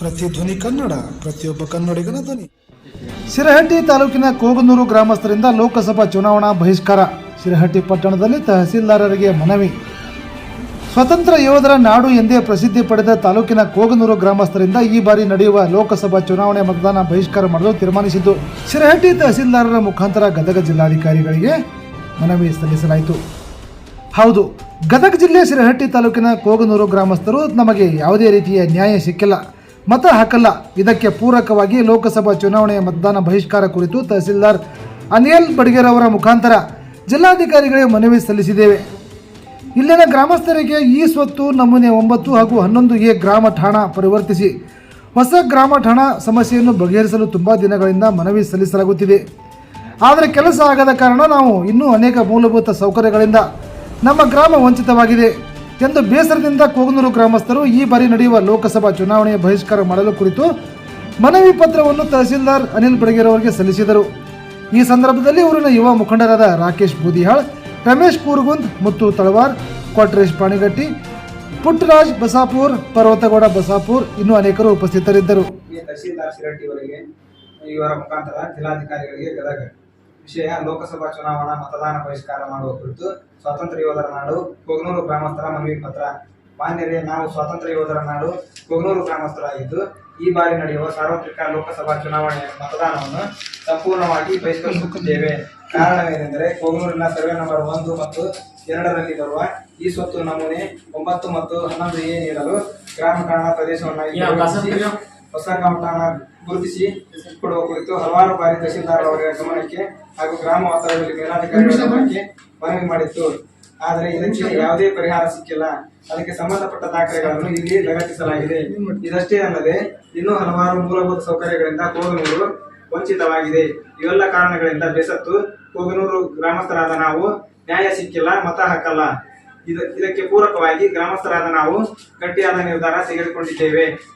C ಧ್ವನಿ ಕನ್ನಡ, ಪ್ರತಿಯೊಬ್ಬ ಕನ್ನಡಿಗನ ಧ್ವನಿ. ಸಿರಹಟ್ಟಿ ತಾಲೂಕಿನ ಕೋಗನೂರು ಗ್ರಾಮಸ್ಥರಿಂದ ಲೋಕಸಭಾ ಚುನಾವಣಾ ಬಹಿಷ್ಕಾರ. ಸಿರಹಟ್ಟಿ ಪಟ್ಟಣದಲ್ಲಿ ತಹಸೀಲ್ದಾರರಿಗೆ ಮನವಿ. ಸ್ವತಂತ್ರ ಯೋಧರ ನಾಡು ಎಂದೇ ಪ್ರಸಿದ್ಧಿ ಪಡೆದ ತಾಲೂಕಿನ ಕೋಗನೂರು ಗ್ರಾಮಸ್ಥರಿಂದ ಈ ಬಾರಿ ನಡೆಯುವ ಲೋಕಸಭಾ ಚುನಾವಣೆ ಮತದಾನ ಬಹಿಷ್ಕಾರ ಮಾಡಲು ತೀರ್ಮಾನಿಸಿದ್ದು. ಸಿರಹಟ್ಟಿ ತಹಸೀಲ್ದಾರರ ಮುಖಾಂತರ ಗದಗ ಜಿಲ್ಲಾಧಿಕಾರಿಗಳಿಗೆ ಮನವಿ ಸಲ್ಲಿಸಲಾಯಿತು. ಹೌದು, ಗದಗ ಜಿಲ್ಲೆ ಸಿರಹಟ್ಟಿ ತಾಲೂಕಿನ ಕೋಗನೂರು ಗ್ರಾಮಸ್ಥರು ನಮಗೆ ಯಾವುದೇ ರೀತಿಯ ನ್ಯಾಯ ಸಿಕ್ಕಿಲ್ಲ. ಮತ ಹಾಕಲ್ಲ. ಇದಕ್ಕೆ ಪೂರಕವಾಗಿ ಲೋಕಸಭಾ ಚುನಾವಣೆಯ ಮತದಾನ ಬಹಿಷ್ಕಾರ ಕುರಿತು ತಹಸೀಲ್ದಾರ್ ಅನಿಲ್ ಬಡ್ಗೇರ್ ಅವರ ಮುಖಾಂತರ ಜಿಲ್ಲಾಧಿಕಾರಿಗಳಿಗೆ ಮನವಿ ಸಲ್ಲಿಸಿದ್ದೇವೆ. ಇಲ್ಲಿನ ಗ್ರಾಮಸ್ಥರಿಗೆ ಈ ಸ್ವತ್ತು ನಮೂನೆ ಒಂಬತ್ತು ಹಾಗೂ ಹನ್ನೊಂದು ಎ ಗ್ರಾಮ ಠಾಣ ಪರಿವರ್ತಿಸಿ. ಹೊಸ ಗ್ರಾಮ ಠಾಣ ಸಮಸ್ಯೆಯನ್ನು ಬಗೆಹರಿಸಲು ತುಂಬ ದಿನಗಳಿಂದ ಮನವಿ ಸಲ್ಲಿಸಲಾಗುತ್ತಿದೆ. ಆದರೆ ಕೆಲಸ ಆಗದ ಕಾರಣ ನಾವು ಇನ್ನೂ ಅನೇಕ ಮೂಲಭೂತ ಸೌಕರ್ಯಗಳಿಂದ ನಮ್ಮ ಗ್ರಾಮ ವಂಚಿತವಾಗಿದೆ. ಎಂದು ಬೇಸರದಿಂದ ಕೋಗನೂರು ಗ್ರಾಮಸ್ಥರು ಈ ಬಾರಿ ನಡೆಯುವ ಲೋಕಸಭಾ ಚುನಾವಣೆಯ ಬಹಿಷ್ಕಾರ ಮಾಡಲು ಕುರಿತು ಮನವಿ ಪತ್ರವನ್ನು ತಹಸೀಲ್ದಾರ್ ಅನಿಲ್ ಬಡಗೇರ್ ಅವರಿಗೆ ಸಲ್ಲಿಸಿದರು. ಈ ಸಂದರ್ಭದಲ್ಲಿ ಊರಿನ ಯುವ ಮುಖಂಡರಾದ ರಾಕೇಶ್ ಬೂದಿಹಾಳ್, ರಮೇಶ್ ಕೂರ್ಗುಂದ್, ಮುತ್ತು ತಳವಾರ್, ಕೊಟ್ರೇಶ್ ಪಾಣಿಗಟ್ಟಿ, ಪುಟ್ಟರಾಜ್ ಬಸಾಪುರ್, ಪರ್ವತಗೌಡ ಬಸಾಪುರ್ ಇನ್ನೂ ಅನೇಕರು ಉಪಸ್ಥಿತರಿದ್ದರು. ಇವರ ಮುಖಾಂತರ ಜಿಲ್ಲಾಧಿಕಾರಿಗಳಿಗೆ ಗದಗ ವಿಷಯ ಲೋಕಸಭಾ ಚುನಾವಣಾ ಮತದಾನ ಬಹಿಷ್ಕಾರ ಮಾಡುವ ಕುರಿತು ಸ್ವಾತಂತ್ರ್ಯ ಯೋಧರ ನಾಡು ಕೊಗ್ನೂರು ಗ್ರಾಮಸ್ಥರ ಮನವಿ ಪತ್ರ. ಮಾನ್ಯರೇ ನಾವು ಸ್ವಾತಂತ್ರ್ಯ ಯೋಧರ ನಾಡು ಕೊಗ್ನೂರು ಗ್ರಾಮಸ್ಥರಾಗಿದ್ದು ಈ ಬಾರಿ ನಡೆಯುವ ಸಾರ್ವತ್ರಿಕ ಲೋಕಸಭಾ ಚುನಾವಣೆಯ ಮತದಾನವನ್ನು ಸಂಪೂರ್ಣವಾಗಿ ಬಹಿಷ್ಕರಿಸುತ್ತಿದ್ದೇವೆ. ಕಾರಣವೇನೆಂದರೆ ಕೊಗ್ನೂರಿನ ಸರ್ವೆ ನಂಬರ್ ಒಂದು ಮತ್ತು ಎರಡರಲ್ಲಿ ಬರುವ ಈ ಸ್ವತ್ತು ನಮೂನೆ ಒಂಬತ್ತು ಮತ್ತು ಹನ್ನೊಂದು ಎ ನೀಡಲು ಗ್ರಾಮ ಕಾರಣ ಪ್ರದೇಶವನ್ನಾಗಿ ಹೊಸ ಗ್ರಾಮಠಾಣ ಗುರುತಿಸಿ ಕೊಡುವ ಕುರಿತು ಹಲವಾರು ಬಾರಿ ತಹಸೀಲ್ದಾರ್ ಅವರ ಗಮನಕ್ಕೆ ಹಾಗೂ ಗ್ರಾಮ ವಾತಾವರಣದಲ್ಲಿ ಮೇಲಾಧಿಕಾರಿಗಳ ಗಮನಕ್ಕೆ ಮನವಿ ಮಾಡಿತ್ತು. ಆದರೆ ಇದಕ್ಕೆ ಯಾವುದೇ ಪರಿಹಾರ ಸಿಕ್ಕಿಲ್ಲ. ಅದಕ್ಕೆ ಸಂಬಂಧಪಟ್ಟ ದಾಖಲೆಗಳನ್ನು ಇಲ್ಲಿ ಲಗತ್ತಿಸಲಾಗಿದೆ. ಇದಷ್ಟೇ ಅಲ್ಲದೆ ಇನ್ನೂ ಹಲವಾರು ಮೂಲಭೂತ ಸೌಕರ್ಯಗಳಿಂದ ಕೋಗನೂರು ವಂಚಿತವಾಗಿದೆ. ಇವೆಲ್ಲ ಕಾರಣಗಳಿಂದ ಬೇಸತ್ತು ಕೋಗನೂರು ಗ್ರಾಮಸ್ಥರಾದ ನಾವು ನ್ಯಾಯ ಸಿಕ್ಕಿಲ್ಲ ಮತ ಹಾಕಲ್ಲ. ಇದ ಇದಕ್ಕೆ ಪೂರಕವಾಗಿ ಗ್ರಾಮಸ್ಥರಾದ ನಾವು ಗಟ್ಟಿಯಾದ ನಿರ್ಧಾರ ತೆಗೆದುಕೊಂಡಿದ್ದೇವೆ.